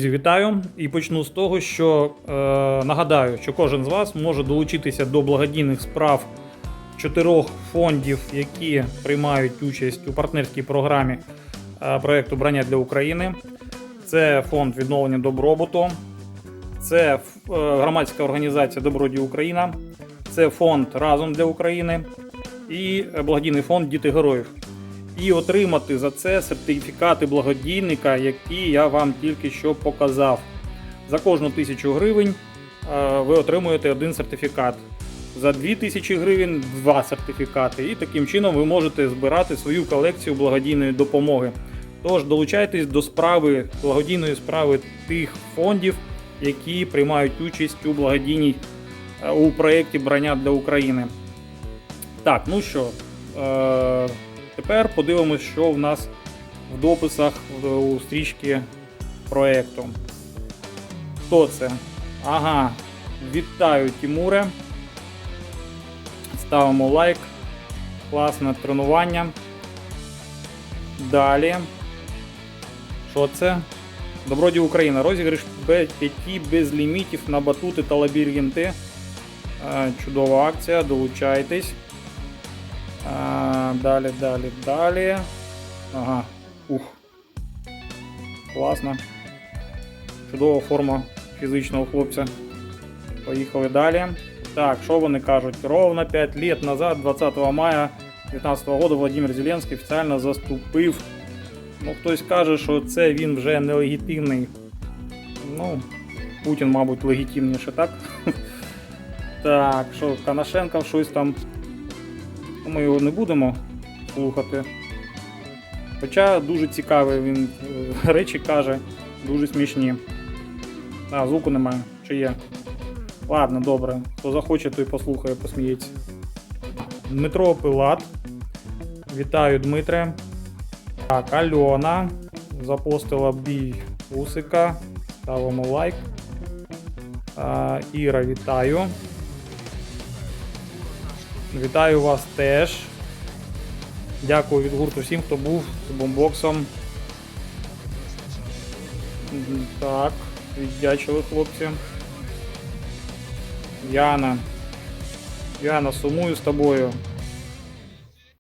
Вітаю і почну з того, що е, нагадаю, що кожен з вас може долучитися до благодійних справ чотирьох фондів, які приймають участь у партнерській програмі е, проекту Брання для України. Це фонд відновлення добробуту, це е, громадська організація Добродій Україна, це фонд Разом для України і е, благодійний фонд Діти Героїв і отримати за це сертифікати благодійника, які я вам тільки що показав. За кожну тисячу гривень е, ви отримуєте один сертифікат. За 2000 гривень два сертифікати. І таким чином ви можете збирати свою колекцію благодійної допомоги. Тож долучайтесь до справи благодійної справи тих фондів, які приймають участь у благодійній е, у проєкті Брання для України. Так, ну що, е, тепер подивимось, що в нас в дописах у стрічці проєкту. Хто це? Ага, вітаю, Тімуре. Ставимо лайк. Класне тренування. Далі. Що це? Добродій Україна. Розіграш 5 без лімітів на батути та лабіринти. Е, Чудова акція, долучайтесь. Далі, далі, далі. Ага. Ух. Класно. Чудова форма фізичного хлопця. Поїхали далі. Так, що вони кажуть? Ровно 5 лет назад, 20 мая 2019 года, Владимир Зеленський офіційно заступив. Ну, хтось каже, що це він вже нелегітимний. Ну, Путін, мабуть, легітимніше, так? Так, що Канашенко щось там ми його не будемо слухати. Хоча дуже цікавий він е, речі каже, дуже смішні. А, звуку немає, чи є. Ладно, добре. Хто захоче, той послухає, посміється. Дмитро Пилат. Вітаю, Дмитре. Так, Альона. Запостила бій Усика. Ставимо лайк. А, Іра, вітаю. Вітаю вас теж. Дякую від гурту всім, хто був з бомбоксом. Так, віддячили хлопці. Яна. Яна, сумую з тобою.